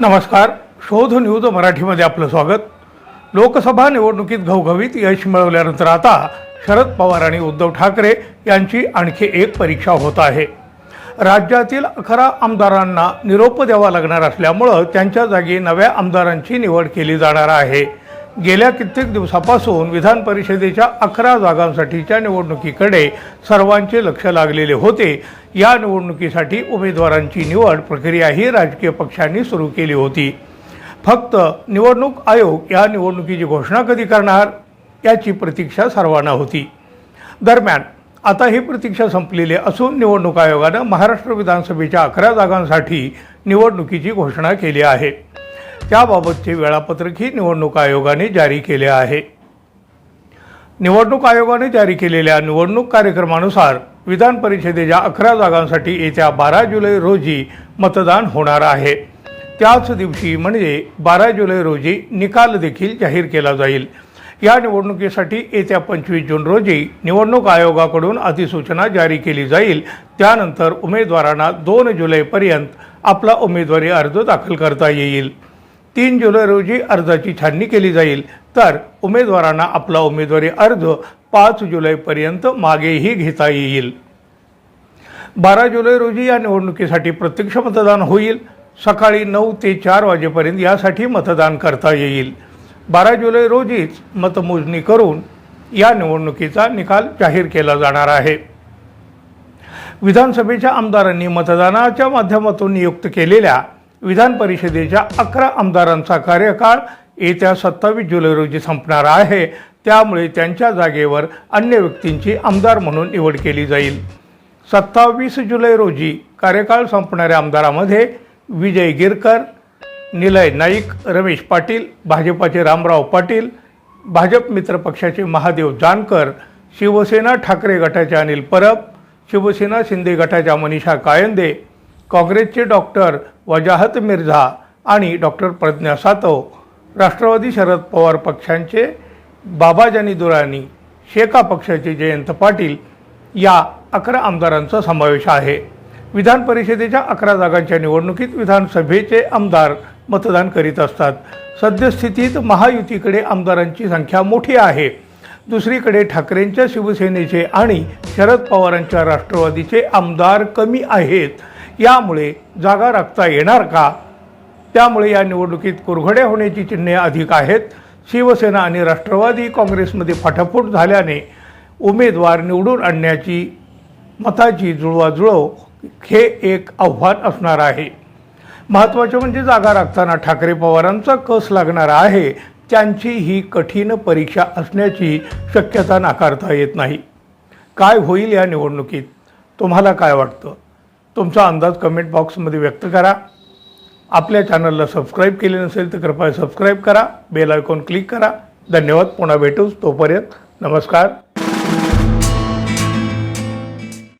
नमस्कार. शोध न्यूज मराठीमध्ये आपलं स्वागत. लोकसभा निवडणुकीत घवघवीत यश मिळवल्यानंतर आता शरद पवार आणि उद्धव ठाकरे यांची आणखी एक परीक्षा होत आहे. राज्यातील अकरा आमदारांना निरोप द्यावा लागणार असल्यामुळं त्यांच्या जागी नव्या आमदारांची निवड केली जाणार आहे. गेल्या कित्येक दिवसापासून विधान परिषदेच्या अकरा जागांसाठीच्या निवडणुकीकडे सर्वांचे लक्ष लागलेले होते. या निवडणुकीसाठी उमेदवारांची निवड प्रक्रियाही राजकीय पक्षांनी सुरू केली होती. फक्त निवडणूक आयोग या निवडणुकीची घोषणा कधी करणार याची प्रतीक्षा सर्वांना होती. दरम्यान आता ही प्रतीक्षा संपलेली असून निवडणूक आयोगानं महाराष्ट्र विधानसभेच्या अकरा जागांसाठी निवडणुकीची घोषणा केली आहे. त्याबाबतचे वेळापत्रकही निवडणूक आयोगाने जारी केले आहे. निवडणूक आयोगाने जारी केलेल्या निवडणूक कार्यक्रमानुसार विधान परिषदेच्या अकरा जागांसाठी येत्या बारा जुलै रोजी मतदान होणार आहे. त्याच दिवशी म्हणजे बारा जुलै रोजी निकाल देखील जाहीर केला जाईल. या निवडणुकीसाठी येत्या पंचवीस जून रोजी निवडणूक आयोगाकडून अधिसूचना जारी केली जाईल. त्यानंतर उमेदवारांना दोन जुलैपर्यंत आपला उमेदवारी अर्ज दाखल करता येईल. तीन जुलै रोजी अर्जाची छाननी केली जाईल. तर उमेदवारांना आपला उमेदवारी अर्ज पाच जुलैपर्यंत मागेही घेता येईल. बारा जुलै रोजी या निवडणुकीसाठी प्रत्यक्ष मतदान होईल. सकाळी नऊ ते चार वाजेपर्यंत यासाठी मतदान करता येईल. बारा जुलै रोजीच मतमोजणी करून या निवडणुकीचा निकाल जाहीर केला जाणार आहे. विधानसभेच्या आमदारांनी मतदानाच्या माध्यमातून नियुक्त केलेल्या विधान परिषदेच्या अकरा आमदारांचा कार्यकाळ येत्या सत्तावीस जुलै रोजी संपणार आहे. त्यामुळे त्यांच्या जागेवर अन्य व्यक्तींची आमदार म्हणून निवड केली जाईल. सत्तावीस जुलै रोजी कार्यकाळ संपणाऱ्या आमदारामध्ये विजय गिरकर निलय नाईक रमेश पाटील भाजपाचे रामराव पाटील भाजप मित्र पक्षाचे महादेव जानकर शिवसेना ठाकरे गटाचे अनिल परब शिवसेना शिंदे गटाच्या मनीषा कायंदे काँग्रेसचे डॉक्टर वजाहत मिर्झा आणि डॉक्टर प्रज्ञा सातव राष्ट्रवादी शरद पवार पक्षांचे बाबाजानी दुरानी शेका पक्षाचे जयंत पाटील या अकरा आमदारांचा समावेश आहे. विधान परिषदेच्या अकरा जागांच्या निवडणुकीत विधानसभेचे आमदार मतदान करीत असतात. सद्यस्थितीत महायुतीकडे आमदारांची संख्या मोठी आहे. दुसरीकडे ठाकरेंच्या शिवसेनेचे आणि शरद पवारांच्या राष्ट्रवादीचे आमदार कमी आहेत. यामुळे जागा राखता येणार का? त्यामुळे या निवडणुकीत कुरघडे होण्याची चिन्हे अधिक आहेत. शिवसेना आणि राष्ट्रवादी काँग्रेसमध्ये फाटाफूट झाल्याने उमेदवार निवडून आणण्याची मताची जुळवाजुळव हे एक आव्हान असणार आहे. महत्त्वाचे म्हणजे जागा राखताना ठाकरे पवारांचा कस लागणार आहे त्यांची ही कठीण परीक्षा असण्याची शक्यता नाकारता येत नाही. काय होईल या निवडणुकीत? तुम्हाला काय वाटतं? तुमचा अंदाज कमेंट बॉक्समध्ये व्यक्त करा. आपल्या चॅनलला सबस्क्राईब केले नसेल तर कृपया सबस्क्राईब करा. बेल आयकॉन क्लिक करा. धन्यवाद. पुन्हा भेटूच तोपर्यंत नमस्कार.